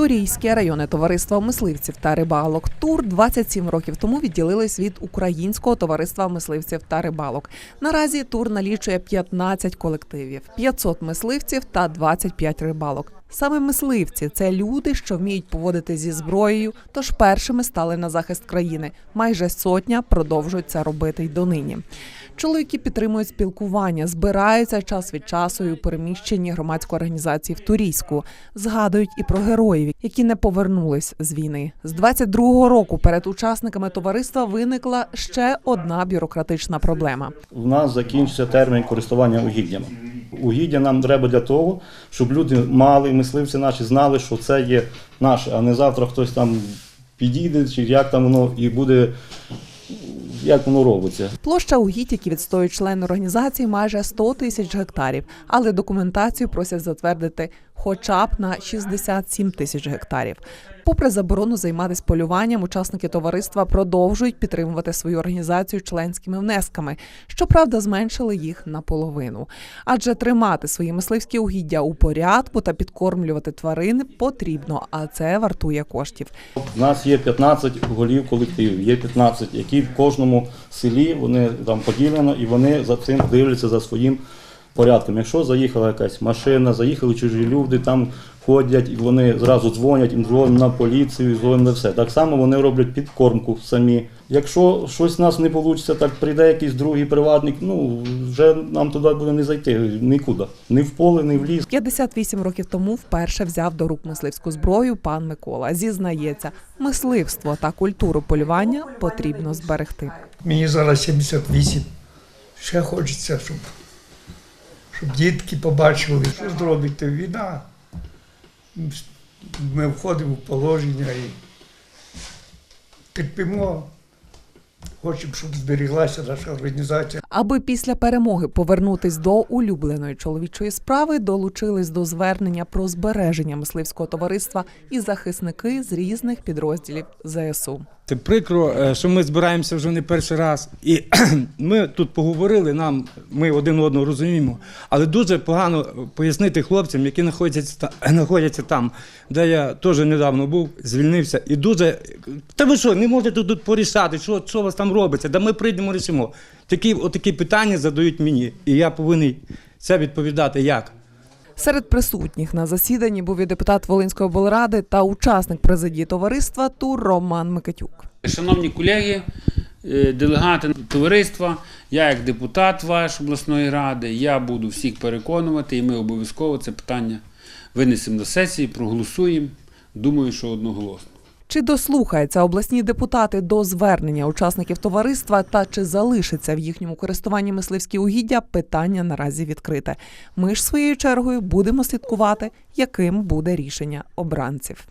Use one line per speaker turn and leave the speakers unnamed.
Турійське районне товариство мисливців та рибалок Тур 27 років тому відділились від Українського товариства мисливців та рибалок. Наразі тур налічує 15 колективів, 500 мисливців та 25 рибалок. Саме мисливці це люди, що вміють поводити зі зброєю, тож першими стали на захист країни. Майже сотня продовжують це робити й донині. Чоловіки підтримують спілкування, збираються час від часу і у переміщенні громадської організації в Турійську. Згадують і про героїв, які не повернулись з війни. З 22-го року перед учасниками товариства виникла ще одна бюрократична проблема.
У нас закінчиться термін користування угіддями. Угіддя нам треба для того, щоб люди мали, мисливці наші знали, що це є наше, а не завтра хтось там підійде, чи як там воно і буде, як воно робиться.
Площа угідь, які відстоюють члени організації, майже 100 тисяч гектарів, але документацію просять затвердити хоча б на 67 тисяч гектарів. Попри заборону займатися полюванням, учасники товариства продовжують підтримувати свою організацію членськими внесками. Щоправда, зменшили їх наполовину. Адже тримати свої мисливські угіддя у порядку та підкормлювати тварин потрібно, а це вартує коштів.
У нас є 15 голів колективів, є 15, які в кожному селі вони там поділено і вони за цим дивляться за своїм порядком. Якщо заїхала якась машина, заїхали чужі люди, там ходять і вони зразу дзвонять, їм дзвонять на поліцію, дзвонять на все. Так само вони роблять підкормку самі. Якщо щось у нас не вийде, так прийде якийсь другий приватник, ну вже нам туди буде не зайти нікуди. Ні в поле, ні в ліс.
58 років тому вперше взяв до рук мисливську зброю пан Микола. Зізнається, мисливство та культуру полювання потрібно зберегти.
Мені зараз 78. Ще хочеться, щоб, щоб дітки побачили, що зробити війна. Ми входимо в положення і терпимо. Хочемо, щоб зберіглася наша організація.
Аби після перемоги повернутись до улюбленої чоловічої справи, долучились до звернення про збереження мисливського товариства і захисники з різних підрозділів ЗСУ.
Це прикро, е, що ми збираємося вже не перший раз. І ми тут поговорили, нам ми один одного розуміємо. Але дуже погано пояснити хлопцям, які знаходяться, знаходяться там, де я теж недавно був, звільнився. І дуже. Та ви що, не можете тут порішати, що, що у вас там робиться? Да ми прийдемо рішимо. Такі, отакі питання задають мені, і я повинен це відповідати як.
Серед присутніх на засіданні був і депутат Волинської облради та учасник президії товариства Тур Роман Микитюк.
Шановні колеги, е, делегати товариства, я як депутат ваш обласної ради, я буду всіх переконувати, і ми обов'язково це питання винесемо на сесії, проголосуємо. Думаю, що одноголосно.
Чи дослухаються обласні депутати до звернення учасників товариства та чи залишиться в їхньому користуванні мисливські угіддя? Питання наразі відкрите. Ми ж своєю чергою будемо слідкувати, яким буде рішення обранців.